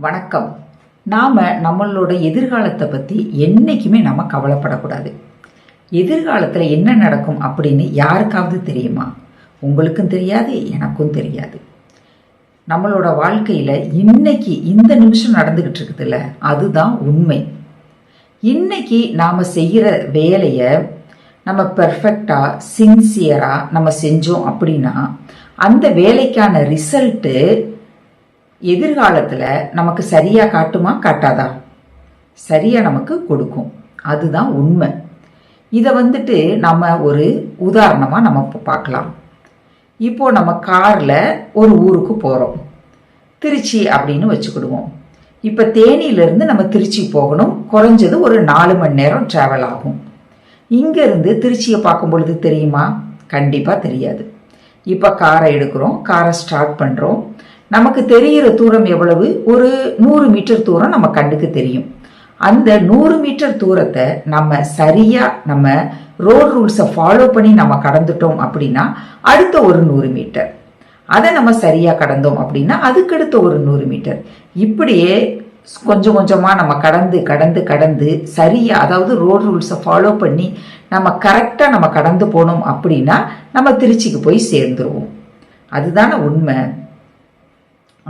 வணக்கம். நாம் நம்மளோட எதிர்காலத்தை பற்றி என்றைக்குமே நம்ம கவலைப்படக்கூடாது. எதிர்காலத்தில் என்ன நடக்கும் அப்படின்னு யாருக்காவது தெரியுமா? உங்களுக்கும் தெரியாது எனக்கும் தெரியாது. நம்மளோட வாழ்க்கையில் இன்னைக்கு இந்த நிமிஷம் நடந்துக்கிட்டு இருக்குதுல்ல அதுதான் உண்மை. இன்னைக்கு நாம் செய்கிற வேலையை நம்ம பெர்ஃபெக்டாக சின்சியராக நம்ம செஞ்சோம் அப்படின்னா அந்த வேலைக்கான ரிசல்ட்டு எதிர்காலத்தில் நமக்கு சரியாக காட்டுமா? காட்டாதா? சரியாக நமக்கு கொடுக்கும். அதுதான் உண்மை. இதை வந்துட்டு நம்ம ஒரு உதாரணமாக நம்ம இப்போ பார்க்கலாம். இப்போ நம்ம காரில் ஒரு ஊருக்கு போகிறோம் திருச்சி அப்படின்னு வச்சுக்கிடுவோம். இப்போ தேனியிலேருந்து நம்ம திருச்சி போகணும். குறைஞ்சது ஒரு நாலு மணி நேரம் ட்ராவல் ஆகும். இங்கேருந்து திருச்சியை பார்க்கும் பொழுது தெரியுமா? கண்டிப்பாக தெரியாது. இப்போ காரை எடுக்கிறோம். காரை ஸ்டார்ட் பண்ணுறோம் நமக்கு தெரிகிற தூரம் எவ்வளவு? ஒரு நூறு மீட்டர் தூரம் நம்ம கண்ணுக்கு தெரியும். அந்த நூறு மீட்டர் தூரத்தை நம்ம சரியாக நம்ம ரோட் ரூல்ஸை ஃபாலோ பண்ணி நம்ம கடந்துட்டோம் அப்படின்னா அடுத்த ஒரு நூறு மீட்டர். அதை நம்ம சரியாக கடந்தோம் அப்படின்னா அதுக்கடுத்த ஒரு நூறு மீட்டர். இப்படியே கொஞ்சம் கொஞ்சமாக நம்ம கடந்து கடந்து கடந்து சரியாக அதாவது ரோட் ரூல்ஸை ஃபாலோ பண்ணி நம்ம கரெக்டாக நம்ம கடந்து போனோம் அப்படின்னா நம்ம திருச்சிக்கு போய் சேர்ந்துருவோம். அதுதானே உண்மை.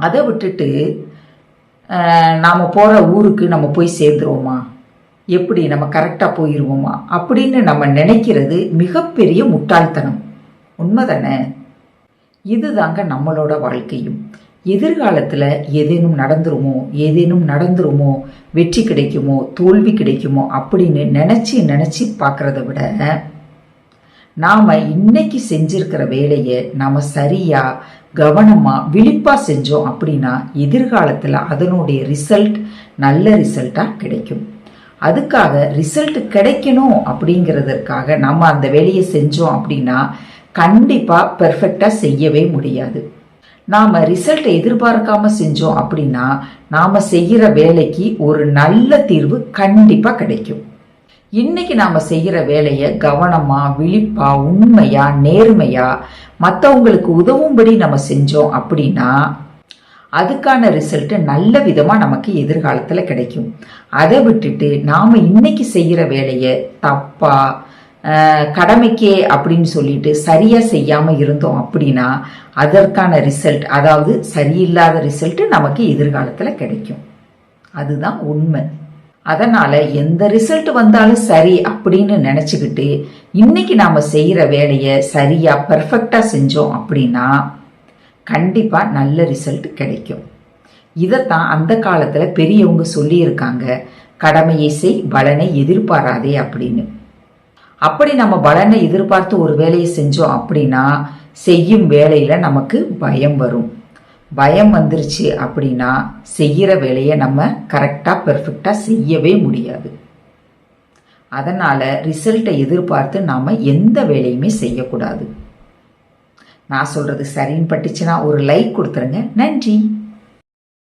அதை விட்டுட்டு நாம் போகிற ஊருக்கு நம்ம போய் சேர்ந்துருவோமா? எப்படி நம்ம கரெக்டாக போயிடுவோமா அப்படின்னு நம்ம நினைக்கிறது மிகப்பெரிய முட்டாள்தனம். உண்மைதானே? இதுதாங்க நம்மளோட வாழ்க்கையும். எதிர்காலத்தில் ஏதேனும் நடந்துருமோ ஏதேனும் நடந்துருமோ வெற்றி கிடைக்குமோ தோல்வி கிடைக்குமோ அப்படின்னு நினச்சி நினச்சி பார்க்குறத விட நாம் இன்னைக்கு செஞ்சிருக்கிற வேலையை நாம் சரியாக கவனமாக விழிப்பாக செஞ்சோம் அப்படின்னா எதிர்காலத்தில் அதனுடைய ரிசல்ட் நல்ல ரிசல்ட்டாக கிடைக்கும். அதுக்காக ரிசல்ட் கிடைக்கணும் அப்படிங்கிறதற்காக நம்ம அந்த வேலையை செஞ்சோம் அப்படின்னா கண்டிப்பாக பெர்ஃபெக்டாக செய்யவே முடியாது. நாம் ரிசல்ட்டை எதிர்பார்க்காம செஞ்சோம் அப்படின்னா நாம் செய்கிற வேலைக்கு ஒரு நல்ல தீர்வு கண்டிப்பாக கிடைக்கும். இன்னைக்கு நாம் செய்கிற வேலையை கவனமாக விழிப்பாக உண்மையாக நேர்மையாக மற்றவங்களுக்கு உதவும்படி நம்ம செஞ்சோம் அப்படின்னா அதுக்கான ரிசல்ட்டு நல்ல விதமாக நமக்கு எதிர்காலத்தில் கிடைக்கும். அதை விட்டுட்டு நாம் இன்னைக்கு செய்கிற வேலையை தப்பாக கடமைக்கே அப்படின்னு சொல்லிட்டு சரியாக செய்யாமல் இருந்தோம் அப்படின்னா அதற்கான ரிசல்ட் அதாவது சரியில்லாத ரிசல்ட்டு நமக்கு எதிர்காலத்தில் கிடைக்கும். அதுதான் உண்மை. அதனால் எந்த ரிசல்ட் வந்தாலும் சரி அப்படின்னு நினச்சிக்கிட்டு இன்னைக்கு நாம் செய்கிற வேலையை சரியாக பர்ஃபெக்டாக செஞ்சோம் அப்படின்னா கண்டிப்பாக நல்ல ரிசல்ட் கிடைக்கும். இதைத்தான் அந்த காலத்தில் பெரியவங்க சொல்லியிருக்காங்க. கடமையை செய் பலனை எதிர்பாராதே அப்படின்னு. அப்படி நம்ம பலனை எதிர்பார்த்து ஒரு வேலையை செஞ்சோம் அப்படின்னா செய்யும் வேலையில் நமக்கு பயம் வரும். பயம் வந்துருச்சு அப்படின்னா செய்கிற வேலையை நம்ம கரெக்டாக பெர்ஃபெக்டாக செய்யவே முடியாது. அதனால் ரிசல்ட்டை எதிர்பார்த்து நாம் எந்த வேலையுமே செய்யக்கூடாது. நான் சொல்கிறது சரின்னு பட்டுச்சுன்னா ஒரு லைக் கொடுத்துருங்க. நன்றி.